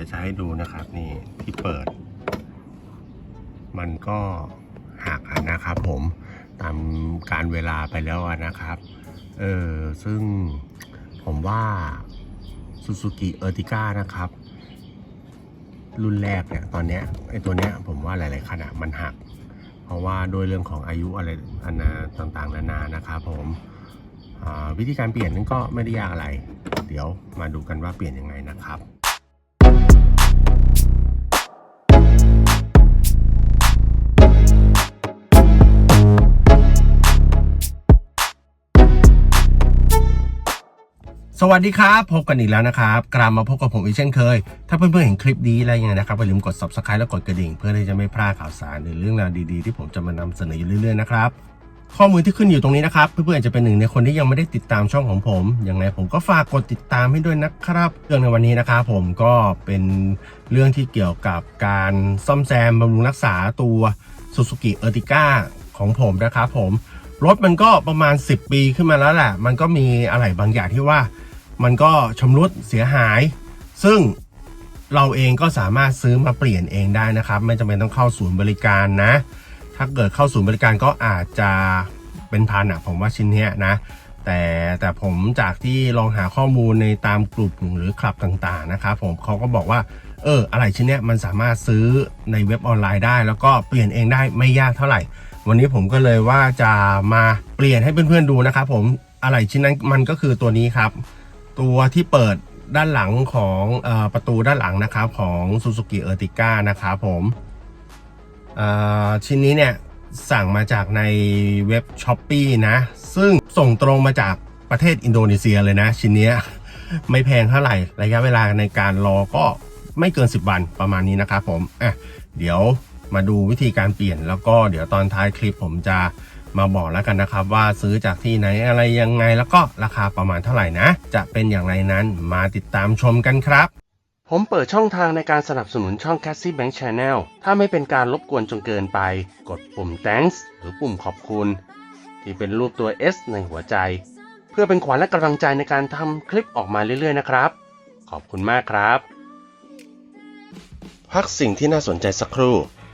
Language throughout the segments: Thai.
ดี๋ยวจะให้ดูนะครับ นี่ที่เปิด มันก็หักนะครับผมตามการเวลาไปแล้วนะครับ เออซึ่งผมว่า Suzuki Ertiga นะครับ รุ่นแรกเนี่ยตอนเนี้ยไอ้ตัวเนี้ยผมว่าหลายๆขนาดมันหัก เพราะว่าโดยเรื่องของอายุอะไรอานาต่างๆ นานานะครับผมวิธีการเปลี่ยนนั่นก็ไม่ได้ยากอะไร เดี๋ยวมาดูกันว่าเปลี่ยนยังไงนะครับ สวัสดีครับ พบกันอีกแล้วนะครับกลับมาพบกับผมอีกเช่นเคย ถ้าเพื่อนๆเห็นคลิปนี้แล้วยังไงนะครับอย่าลืมกด subscribe และกดกระดิ่ง เพื่อที่จะไม่พลาดข่าวสารหรือเรื่องราวดีๆ ที่ผมจะมานำเสนออยู่เรื่อยๆนะครับข้อมูลที่ขึ้นอยู่ตรงนี้นะครับ เพื่อนๆอาจจะเป็นหนึ่งในคนที่ยังไม่ได้ติดตามช่องของผมยังไงผมก็ฝากกดติดตามให้ด้วยนะครับเรื่องในวันนี้นะครับผมก็เป็นเรื่องที่เกี่ยวกับการซ่อมแซมบำรุงรักษาตัว Suzuki Ertiga ของผมนะครับผมรถมันก็ประมาณ 10 ปีขึ้นมาแล้วแหละ มันก็มีอะไรบางอย่างที่ว่า มันก็ชำรุดเสียหาย ซึ่งเราเองก็สามารถซื้อมาเปลี่ยนเองได้นะครับ ไม่จำเป็นต้องเข้าศูนย์บริการนะ ถ้าเกิดเข้าศูนย์บริการก็อาจจะเป็นพันอะผมว่าชิ้นเนี้ยนะ แต่แต่ผมจากที่ลองหาข้อมูลในตามกลุ่มหรือคลับต่างๆนะครับผมเขาก็บอกว่าเอออะไรชิ้นเนี้ยมันสามารถซื้อในเว็บออนไลน์ได้ แล้วก็เปลี่ยนเองได้ไม่ยากเท่าไหร่ วันนี้ผมก็เลยว่าจะมาเปลี่ยนให้เพื่อนๆดูนะครับผมอะไรชิ้นนั้นมันก็คือตัวนี้ครับ ตัวที่เปิดด้านหลังของอประตูด้านหลังนะครับของ Suzuki Ertiga นะครับผมชิ้นนี้เนี่ยสั่งมาจากในเว็บ s h อ p e e นะ ซึ่งส่งตรงมาจากประเทศอินโดนีเซียเลยนะ ชิ้นเนี้ยไม่แพงเท่าไหร่ ระยะเวลาในการรอก็ไม่เกิน 10 วันประมาณนี้นะครับผมอะเดี๋ยวมาดูวิธีการเปลี่ยนแล้วก็เดี๋ยวตอนท้ายคลิปผมจะ มาบอกแล้วกันนะครับ ว่าซื้อจากที่ไหนอะไรยังไง แล้วก็ราคาประมาณเท่าไหร่นะ จะเป็นอย่างไรนั้นมาติดตามชมกันครับ ผมเปิดช่องทางในการสนับสนุนช่อง Cassie Bank Channel ถ้าไม่เป็นการรบกวนจนเกินไป กดปุ่ม thanks หรือปุ่มขอบคุณ ที่เป็นรูปตัว S ในหัวใจ เพื่อเป็นขวัญและกำลังใจในการทำคลิปออกมาเรื่อยๆนะครับ ขอบคุณมากครับ พักสิ่งที่น่าสนใจสักครู่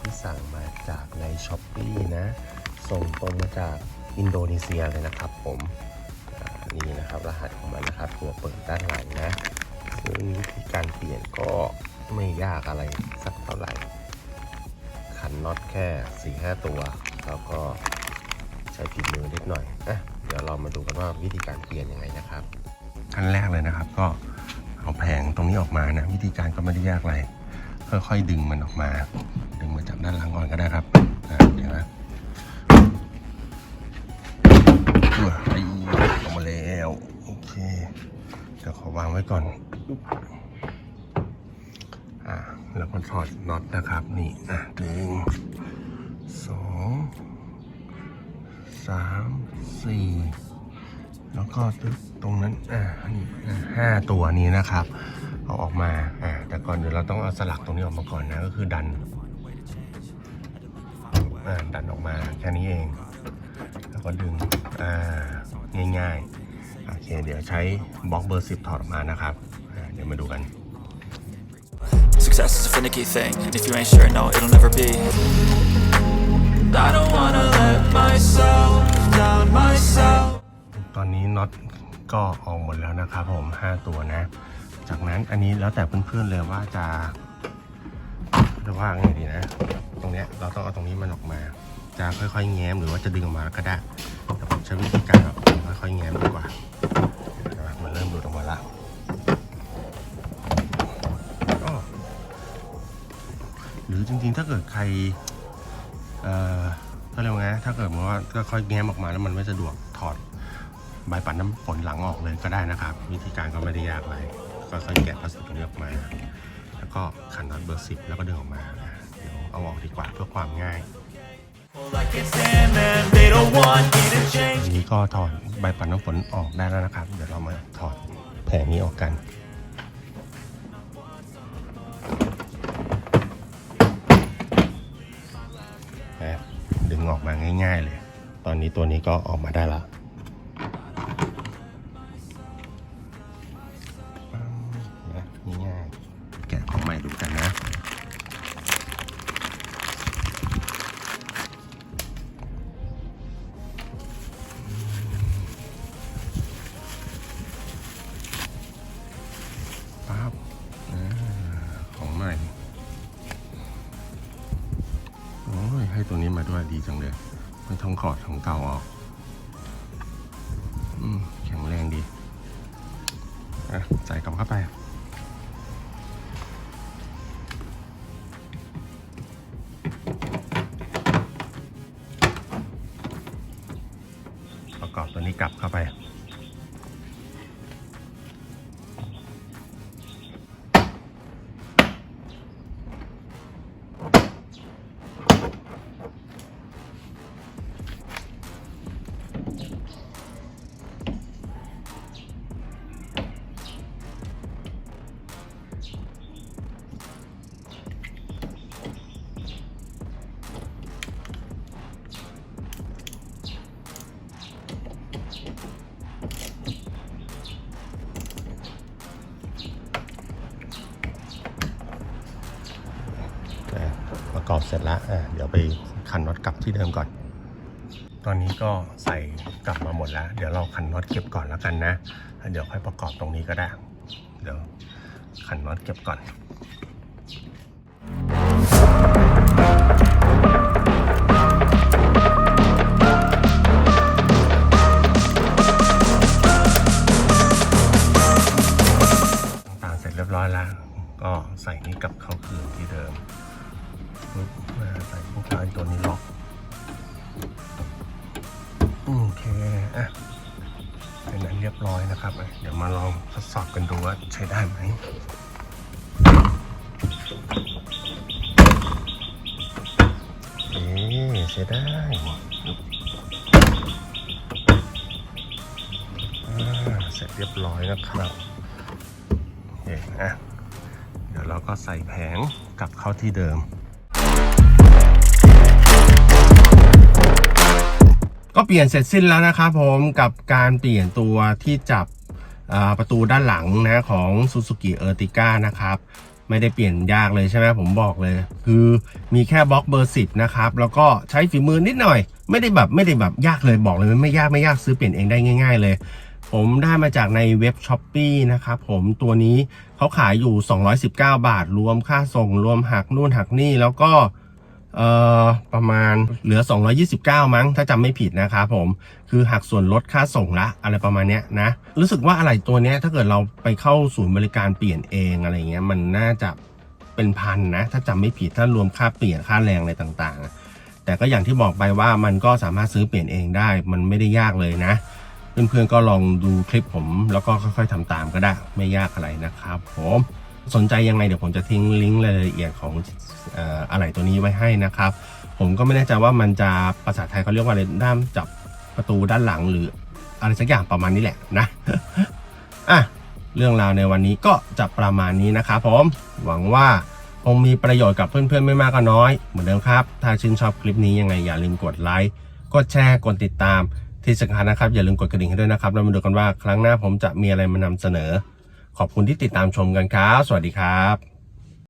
ที่สั่งมาจากในช้อปปีนะ ส่งตรงมาจากอินโดนีเซียเลยนะครับผมนี่นะครับรหัสของมันนะครับตัวเปิดด้านหลังนะซึ่งวิธีการเปลี่ยนก็ไม่ยากอะไรสักเท่าไหร่ ขันน็อตแค่4ีหตัว แล้วก็ใช้ฝีมือนิดหน่อยอะเดี๋ยวเรามาดูกันว่าวิธีการเปลี่ยนยังไงนะครับขั้นแรกเลยนะครับก็เอาแผงตรงนี้ออกมานะ วิธีการก็ไม่ได้ยากอะไร ค่อยๆดึงมันออกมา ดึงมาจากด้านหลังก่อนก็ได้ครับอะเดี๋ยวนะตัวไอ้ออกมาแล้วโอเคเดี๋ยวขอวางไว้ก่อนอ่าแล้วก็ถอดน็อตนะครับนี่อะดึงสองสามสี่แล้วก็ตรงนั้นอ่านี่ห้าตัวนี้นะครับ เอาออกมาอ่าแต่ก่อนเดี๋ยวเราต้องเอาสลักตรงนี้ออกมาก่อนนะ ก็คือดันอ่าดันออกมาแค่นี้เอง แล้วก็ดึงอ่าง่ายๆโอเคเดี๋ยวใช้บล็อกเบอร์สิบถอดออกมานะครับอ่าเดี๋ยวมาดูกัน Success is a finicky thing. If you ain't sure, no, it'll never be. I don't wanna let myself down myself. ตอนนี้น็อตก็ออกหมดแล้วนะครับผม 5 ตัวนะ จากนั้นอันนี้แล้วแต่เพื่อนๆเลยว่าจะจะว่าไงดีนะ ตรงเนี้ยเราต้องเอาตรงนี้มันออกมา จะค่อยๆแง้มหรือว่าจะดึงออกมาก็ได้แต่ผมใช้วิธีการแบบค่อยๆแง้มดีกว่ามันเริ่มหลุดออกมาละหรือจริงๆถ้าเกิดใครเอ่อเขาเรียกว่าไงถ้าเกิดว่าก็ค่อยแง้มออกมาแล้วมันไม่สะดวกถอดใบปัดน้ำฝนหลังออกเลยก็ได้นะครับ วิธีการก็ไม่ได้ยากอะไร ค่อยๆแกะพลาสติกนี้ออกมา แล้วก็ขันน็อตเบอร์สิบแล้วก็ดึงออกมาเดี๋ยวเอาออกดีกว่าเพื่อความง่าย ทีนี้ก็ถอดใบปัดน้ำฝนออกได้แล้วนะครับ เดี๋ยวเรามาถอดแผงนี้ออกกันนะดึงออกมาง่าย ๆ เลย ตอนนี้ตัวนี้ก็ออกมาได้แล้ว ให้ตัวนี้มาด้วยดีจังเลยม่ต้องขอดของเก่าออกอืมแข็งแรงดีอะใส่กลับเข้าไปประกอบตัวนี้กลับเข้าไป ปรอบเสร็จแล้วเดี๋ยวไปขันน็อตกลับที่เดิมก่อน ตอนนี้ก็ใส่กลับมาหมดแล้ว เดี๋ยวเราขันน็อตเก็บก่อนแล้วกันนะแล้วเดี๋ยวค่อยประกอบตรงนี้ก็ได้ เดี๋ยวขันน็อตเก็บก่อนต่างๆเสร็จเรียบร้อยแล้ว ก็ใส่นี้กลับเข้าคืนที่เดิม ใส่พวกไอ้ตัวนี้ล็อกโอเคอะเป็นนั้นเรียบร้อยนะครับ เดี๋ยวมาลองทดสอบกันดูว่าใช้ได้ไหมเอ๊ะใช้ได้เสร็จเรียบร้อยนะครับโอเคอะเดี๋ยวเราก็ใส่แผงกลับเข้าที่เดิม ก็เปลี่ยนเสร็จสิ้นแล้วนะครับผมกับการเปลี่ยนตัวที่จับประตูด้านหลังนะของ Suzuki Ertiga นะครับ ไม่ได้เปลี่ยนยากเลยใช่ไหมผมบอกเลย คือมีแค่บล็อกเบอร์ 10 นะครับ แล้วก็ใช้ฝีมือนิดหน่อย ไม่ได้แบบไม่ได้แบบยากเลยบอกเลยมันไม่ยากไม่ยากซื้อเปลี่ยนเองได้ง่าย ๆ เลย ผมได้มาจากในเว็บ s h อ p e e นะครับผมตัวนี้เขาขายอยู่ 219 บาท รวมค่าส่งรวมหักนู่นหักนี่แล้วก็ เอ่อประมาณเหลือ 229 มั้ง ถ้าจำไม่ผิดนะครับผม คือหักส่วนลดค่าส่งละ อะไรประมาณเนี้ยนะ รู้สึกว่าอะไรตัวเนี้ยถ้าเกิดเราไปเข้าศูนย์บริการเปลี่ยนเองอะไรเงี้ย มันน่าจะเป็นพันนะ ถ้าจำไม่ผิด ถ้ารวมค่าเปลี่ยนค่าแรงอะไรต่างๆ แต่ก็อย่างที่บอกไปว่ามันก็สามารถซื้อเปลี่ยนเองได้ มันไม่ได้ยากเลยนะ เพื่อนๆก็ลองดูคลิปผม แล้วก็ค่อยๆทำตามก็ได้ ไม่ยากอะไรนะครับผม สนใจยังไงเดี๋ยวผมจะทิ้งลิงก์รายละเอียดของอะไรตัวนี้ไว้ให้นะครับ ผมก็ไม่แน่ใจว่ามันจะภาษาไทยเขาเรียกว่าอะไรด้ามจับประตูด้านหลังหรืออะไรสักอย่างประมาณนี้แหละนะอะเรื่องราวในวันนี้ก็จะประมาณนี้นะครับผมหวังว่าคงมีประโยชน์กับเพื่อนๆ ไม่มากก็น้อย เหมือนเดิมครับ ถ้าชื่นชอบคลิปนี้ยังไงอย่าลืมกดไลค์กดแชร์กดติดตามที่สำคัญนะครับ อย่าลืมกดกระดิ่งให้ด้วยนะครับ แล้วมาดูกันว่าครั้งหน้าผมจะมีอะไรมานำเสนอ ขอบคุณที่ติดตามชมกันครับ สวัสดีครับ